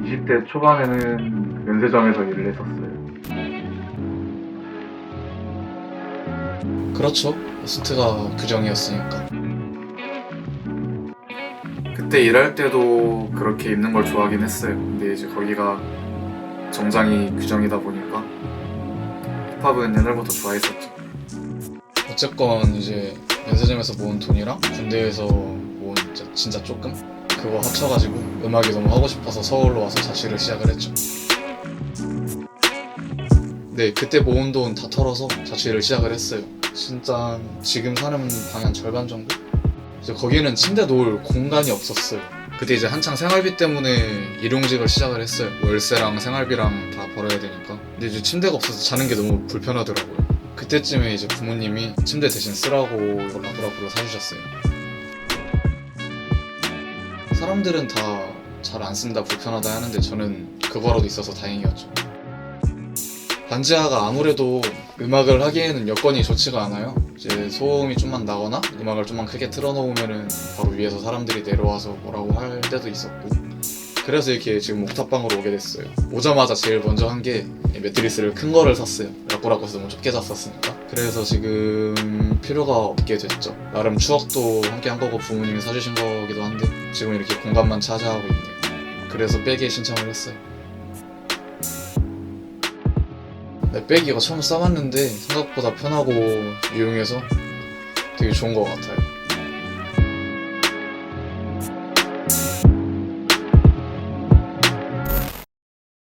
20대 초반에는 면세점에서 일을 했었어요. 그렇죠. 호스트가 규정이었으니까. 그때 일할 때도 그렇게 입는 걸 좋아하긴 했어요. 근데 이제 거기가 정장이 규정이다 보니까 힙합은 옛날부터 좋아했었죠. 어쨌건 이제 면세점에서 모은 돈이랑 군대에서 모은 진짜, 진짜 조금 그거 합쳐가지고 음악이 너무 하고 싶어서 서울로 와서 자취를 시작을 했죠. 네, 그때 모은 돈 다 털어서 자취를 시작을 했어요. 진짜 지금 사는 방향 절반 정도? 이제 거기는 침대 놓을 공간이 없었어요. 그때 이제 한창 생활비 때문에 일용직을 시작을 했어요. 월세랑 생활비랑 다 벌어야 되니까. 근데 이제 침대가 없어서 자는 게 너무 불편하더라고요. 그때쯤에 이제 부모님이 침대 대신 쓰라고 라브라브로 사주셨어요. 사람들은 다 잘 안 쓴다 불편하다 하는데 저는 그거라도 있어서 다행이었죠. 반지하가 아무래도 음악을 하기에는 여건이 좋지가 않아요. 이제 소음이 좀만 나거나 음악을 좀만 크게 틀어놓으면은 바로 위에서 사람들이 내려와서 뭐라고 할 때도 있었고 그래서 이렇게 지금 옥탑방으로 오게 됐어요. 오자마자 제일 먼저 한 게 매트리스를 큰 거를 샀어요. 라꾸라꾸에서 너무 좁게 잤었으니까. 그래서 지금 필요가 없게 됐죠. 나름 추억도 함께 한 거고 부모님이 사주신 거기도 한데 지금 이렇게 공간만 차지하고 있네요. 그래서 빼기 신청을 했어요. 네, 빼기가 처음 써봤는데 생각보다 편하고 유용해서 되게 좋은 것 같아요.